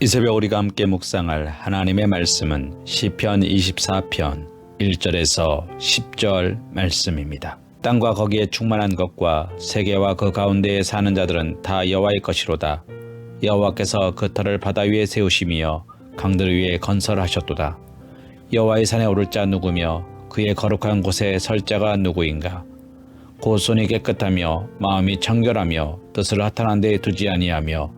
이 새벽 우리가 함께 묵상할 하나님의 말씀은 시편 24편 1절에서 10절 말씀입니다. 땅과 거기에 충만한 것과 세계와 그 가운데에 사는 자들은 다 여호와의 것이로다. 여호와께서 그 터를 바다 위에 세우시며 강들 위에 건설하셨도다. 여호와의 산에 오를 자 누구며 그의 거룩한 곳에 설 자가 누구인가? 곧 손이 깨끗하며 마음이 청결하며 뜻을 허탄한 데에 두지 아니하며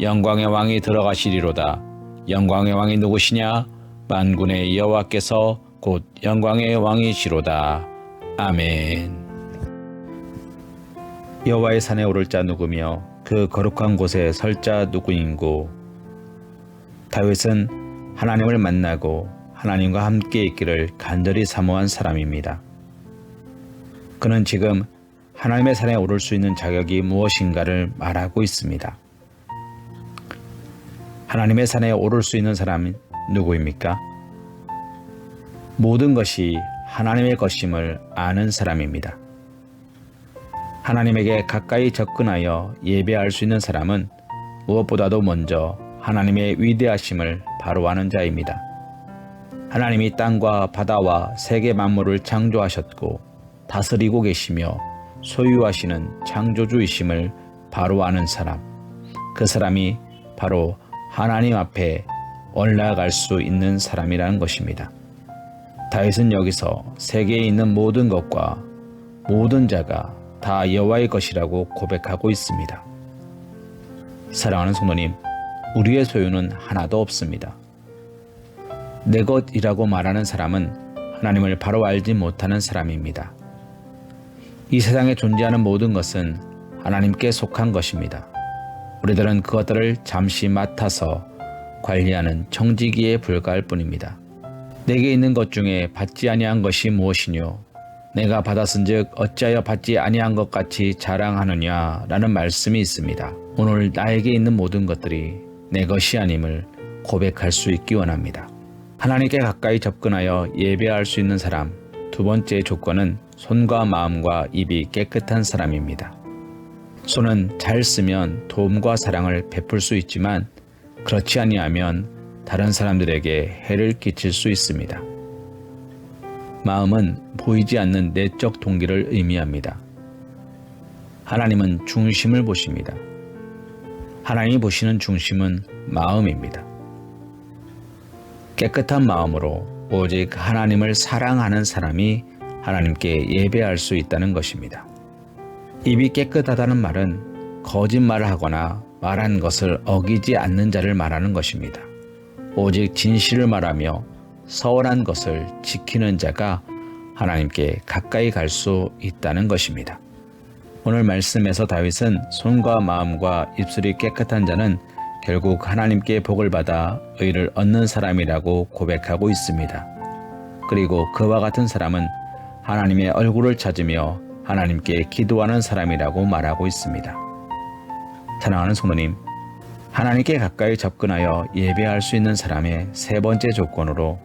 영광의 왕이 들어가시리로다. 영광의 왕이 누구시냐? 만군의 여호와께서 곧 영광의 왕이시로다. 아멘. 여호와의 산에 오를 자 누구며 그 거룩한 곳에 설 자 누구인고 다윗은 하나님을 만나고 하나님과 함께 있기를 간절히 사모한 사람입니다. 그는 지금 하나님의 산에 오를 수 있는 자격이 무엇인가를 말하고 있습니다. 하나님의 산에 오를 수 있는 사람은 누구입니까? 모든 것이 하나님의 것임을 아는 사람입니다. 하나님에게 가까이 접근하여 예배할 수 있는 사람은 무엇보다도 먼저 하나님의 위대하심을 바로 아는 자입니다. 하나님이 땅과 바다와 세계 만물을 창조하셨고 다스리고 계시며 소유하시는 창조주이심을 바로 아는 사람. 그 사람이 바로 하나님 앞에 올라갈 수 있는 사람이라는 것입니다. 다윗은 여기서 세계에 있는 모든 것과 모든 자가 다 여호와의 것이라고 고백하고 있습니다. 사랑하는 성도님, 우리의 소유는 하나도 없습니다. 내 것이라고 말하는 사람은 하나님을 바로 알지 못하는 사람입니다. 이 세상에 존재하는 모든 것은 하나님께 속한 것입니다. 우리들은 그것들을 잠시 맡아서 관리하는 청지기에 불과할 뿐입니다. 내게 있는 것 중에 받지 아니한 것이 무엇이뇨? 내가 받았은즉 어찌하여 받지 아니한 것 같이 자랑하느냐라는 말씀이 있습니다. 오늘 나에게 있는 모든 것들이 내 것이 아님을 고백할 수 있기 원합니다. 하나님께 가까이 접근하여 예배할 수 있는 사람 두 번째 조건은 손과 마음과 입이 깨끗한 사람입니다. 손은 잘 쓰면 도움과 사랑을 베풀 수 있지만 그렇지 아니하면 다른 사람들에게 해를 끼칠 수 있습니다. 마음은 보이지 않는 내적 동기를 의미합니다. 하나님은 중심을 보십니다. 하나님이 보시는 중심은 마음입니다. 깨끗한 마음으로 오직 하나님을 사랑하는 사람이 하나님께 예배할 수 있다는 것입니다. 입이 깨끗하다는 말은 거짓말을 하거나 말한 것을 어기지 않는 자를 말하는 것입니다. 오직 진실을 말하며 서운한 것을 지키는 자가 하나님께 가까이 갈 수 있다는 것입니다. 오늘 말씀에서 다윗은 손과 마음과 입술이 깨끗한 자는 결국 하나님께 복을 받아 의를 얻는 사람이라고 고백하고 있습니다. 그리고 그와 같은 사람은 하나님의 얼굴을 찾으며 하나님께 기도하는 사람이라고 말하고 있습니다. 사랑하는 성도님, 하나님께 가까이 접근하여 예배할 수 있는 사람의 세 번째 조건으로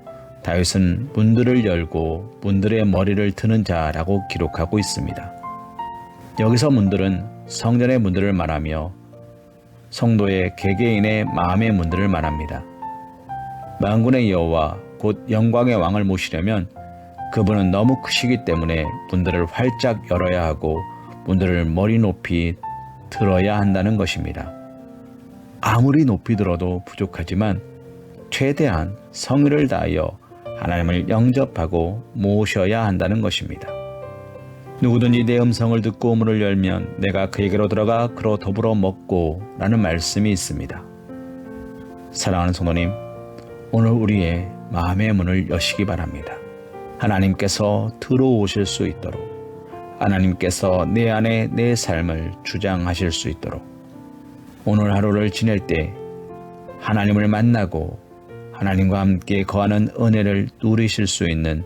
다윗은 문들을 열고 문들의 머리를 트는 자라고 기록하고 있습니다. 여기서 문들은 성전의 문들을 말하며 성도의 개개인의 마음의 문들을 말합니다. 만군의 여호와 곧 영광의 왕을 모시려면 그분은 너무 크시기 때문에 문들을 활짝 열어야 하고 문들을 머리 높이 들어야 한다는 것입니다. 아무리 높이 들어도 부족하지만 최대한 성의를 다하여 하나님을 영접하고 모셔야 한다는 것입니다. 누구든지 내 음성을 듣고 문을 열면 내가 그에게로 들어가 그로 더불어 먹고 라는 말씀이 있습니다. 사랑하는 성도님, 오늘 우리의 마음의 문을 여시기 바랍니다. 하나님께서 들어오실 수 있도록 하나님께서 내 안에 내 삶을 주장하실 수 있도록 오늘 하루를 지낼 때 하나님을 만나고 하나님과 함께 거하는 은혜를 누리실 수 있는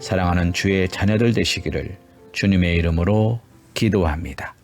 사랑하는 주의 자녀들 되시기를 주님의 이름으로 기도합니다.